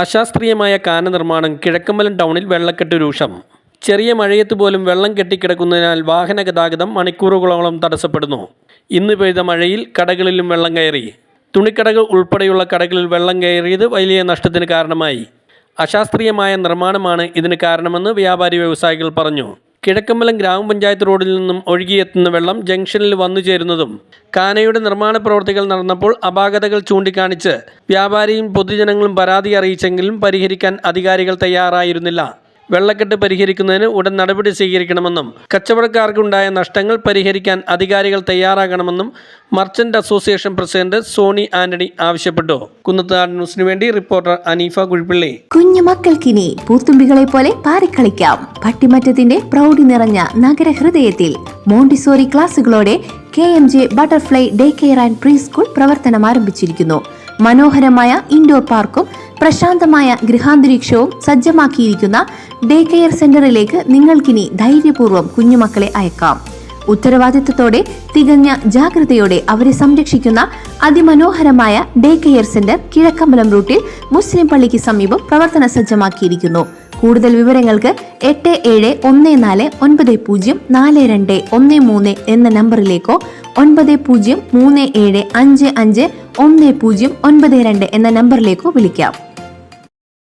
അശാസ്ത്രീയമായ കാന നിർമ്മാണം കിഴക്കമ്പലം ടൗണിൽ വെള്ളക്കെട്ട് രൂക്ഷം. ചെറിയ മഴയത്ത് പോലും വെള്ളം കെട്ടിക്കിടക്കുന്നതിനാൽ വാഹന ഗതാഗതം മണിക്കൂറുകളോളം തടസ്സപ്പെടുന്നു. ഇന്ന് പെയ്ത മഴയിൽ കടകളിലും വെള്ളം കയറി. തുണിക്കടകൾ ഉൾപ്പെടെയുള്ള കടകളിൽ വെള്ളം കയറിയത് വലിയ നഷ്ടത്തിന് കാരണമായി. അശാസ്ത്രീയമായ നിർമ്മാണമാണ് ഇതിന് കാരണമെന്ന് വ്യാപാരി വ്യവസായികൾ പറഞ്ഞു. കിഴക്കമ്പലം ഗ്രാമപഞ്ചായത്ത് റോഡിൽ നിന്നും ഒഴുകിയെത്തുന്ന വെള്ളം ജംഗ്ഷനിൽ വന്നു ചേരുന്നതും കാനയുടെ നിർമ്മാണ പ്രവൃത്തികൾ നടന്നപ്പോൾ അപാകതകൾ ചൂണ്ടിക്കാണിച്ച് വ്യാപാരിയും പൊതുജനങ്ങളും പരാതി അറിയിച്ചെങ്കിലും പരിഹരിക്കാൻ അധികാരികൾ തയ്യാറായിരുന്നില്ല. വെള്ളക്കെട്ട് പരിഹരിക്കുന്നതിന് ഉടൻ നടപടി സ്വീകരിക്കണമെന്നും കച്ചവടക്കാർക്കുണ്ടായ നഷ്ടങ്ങൾ പരിഹരിക്കാൻ അധികാരികൾ തയ്യാറാകണമെന്നും merchant association president Soni Antony ആവശ്യപ്പെട്ടു. കുന്നത്താട് ന്യൂസിനു വേണ്ടി റിപ്പോർട്ടർ അനീഫ കുഴിപ്പിള്ളി. കുഞ്ഞു മക്കൾക്കിനി പൂത്തുമ്പികളെ പോലെ പാറിക്കളിക്കാം. പട്ടിമറ്റത്തിന്റെ പ്രൗഢി നിറഞ്ഞ നഗരഹൃദയത്തിൽ Montessori ക്ലാസുകളോടെ K M J butterfly day care and preschool പ്രവർത്തനം ആരംഭിച്ചിരിക്കുന്നു മനോഹരമായ ഇൻഡോർ പാർക്കും പ്രശാന്തമായ ഗൃഹാന്തരീക്ഷവും സജ്ജമാക്കിയിരിക്കുന്ന ഡേ കെയർ സെന്ററിലേക്ക് നിങ്ങൾക്കിനി ധൈര്യപൂർവം കുഞ്ഞുമക്കളെ അയക്കാം. ഉത്തരവാദിത്തത്തോടെ തികഞ്ഞ ജാഗ്രതയോടെ അവരെ സംരക്ഷിക്കുന്ന അതിമനോഹരമായ ഡേ കെയർ സെന്റർ കിഴക്കമ്പലം റൂട്ടിൽ മുസ്ലിം പള്ളിക്ക് സമീപം പ്രവർത്തന സജ്ജമാക്കിയിരിക്കുന്നു. കൂടുതൽ വിവരങ്ങൾക്ക് എട്ട് ഏഴ് ഒന്ന് നാല് ഒൻപത് പൂജ്യം നാല് രണ്ട് ഒന്ന് മൂന്ന് എന്ന നമ്പറിലേക്കോ ഒൻപത് പൂജ്യം മൂന്ന് ഏഴ് അഞ്ച് അഞ്ച് ഒന്ന് പൂജ്യം ഒൻപത് രണ്ട് എന്ന നമ്പറിലേക്കോ വിളിക്കാം.